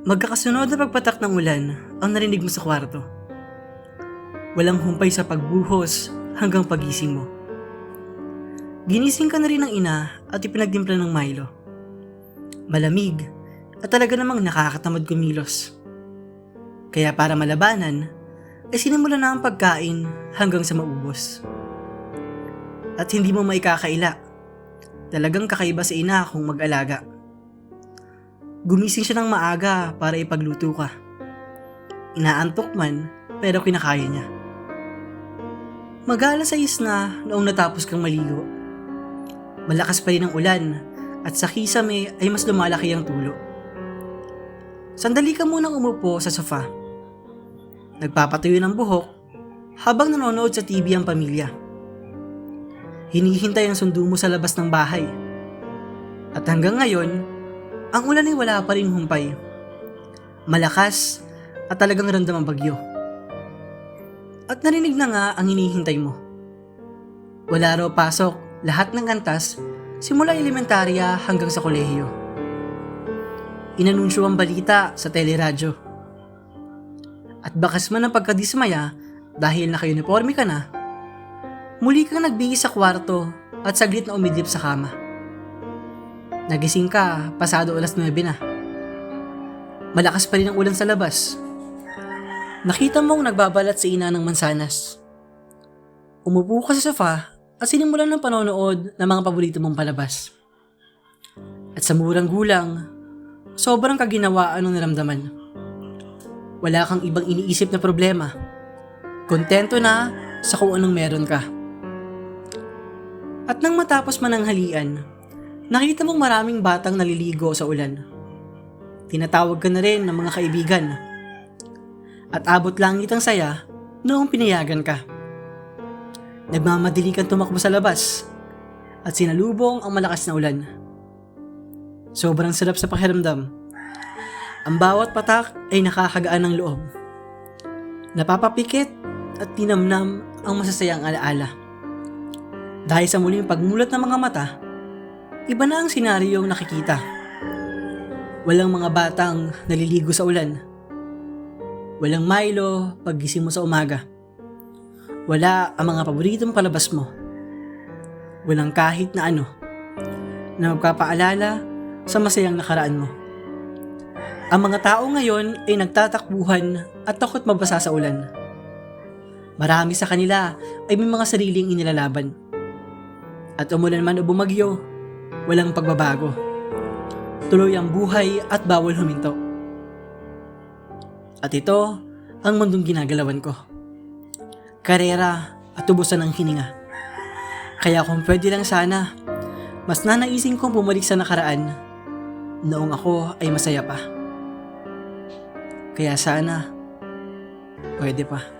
Magkakasunod na pagpatak ng ulan ang narinig mo sa kwarto. Walang humpay sa pagbuhos hanggang pagising mo. Ginising ka na rin ng ina at ipinagdimpla ng Milo. Malamig at talaga namang nakakatamad kumilos. Kaya para malabanan, ay sinimula na ang pagkain hanggang sa maubos. At hindi mo maikakaila. Talagang kakaiba sa ina kung mag-alaga. Gumising siya ng maaga para ipagluto ka. Inaantok man, pero kinakaya niya. Mag-aala sa na noong natapos kang maligo. Malakas pa rin ang ulan at sa kisame ay mas lumalaki ang tulo. Sandali ka munang umupo sa sofa. Nagpapatuyo ng buhok habang nanonood sa TV ang pamilya. Hinihintay ang sundo mo sa labas ng bahay. At hanggang ngayon, ang ulan ay wala pa rin humpay. Malakas at talagang random ang bagyo. At narinig na nga ang hinihintay mo. Wala raw pasok lahat ng antas simula elementarya hanggang sa kolehiyo. Inanunsyo ang balita sa teleradyo. At bakas man ang pagkadismaya dahil naka-uniforme ka na, muli kang nagbihis sa kwarto at saglit na umidlip sa kama. Nagising ka, pasado alas 9 na. Malakas pa rin ang ulan sa labas. Nakita mong nagbabalat si ina ng mansanas. Umupo ka sa sofa at sinimulan ng panonood ng mga paborito mong palabas. At sa murang gulang, sobrang kaginawaan ng naramdaman. Wala kang ibang iniisip na problema. Kontento na sa kung anong meron ka. At nang matapos man ang halian, nakita mong maraming batang naliligo sa ulan. Tinatawag ka na rin ng mga kaibigan. At abot langit ang saya noong pinayagan ka. Nagmamadali kang tumakbo sa labas at sinalubong ang malakas na ulan. Sobrang sarap sa pakiramdam. Ang bawat patak ay nakakagaan ng loob. Napapapikit at tinamnam ang masasayang alaala. Dahil sa muling pagmulat ng mga mata, iba na ang senaryong nakikita. Walang mga batang naliligo sa ulan. Walang Milo paggising mo sa umaga. Wala ang mga paboritong palabas mo. Walang kahit na ano na magpapaalala sa masayang nakaraan mo. Ang mga tao ngayon ay nagtatakbuhan at takot mabasa sa ulan. Marami sa kanila ay may mga sariling inilalaban. At umulan man o bumagyo, walang pagbabago. Tuloy ang buhay at bawal huminto. At ito ang mundong ginagalawan ko. Karera at tubusan ng hininga. Kaya kung pwede lang sana, mas nanaisin kong bumalik sa nakaraan noong ako ay masaya pa. Kaya sana, pwede pa.